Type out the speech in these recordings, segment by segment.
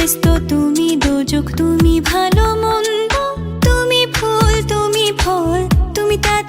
বেস্ত তুমি দোজক তুমি ভালো মন্দ। তুমি ফুল তুমি ফল তুমি তার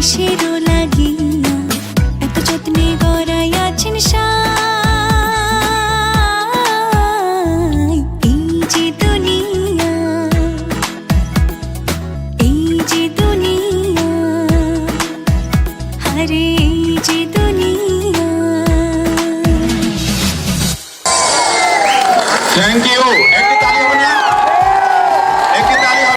কিসের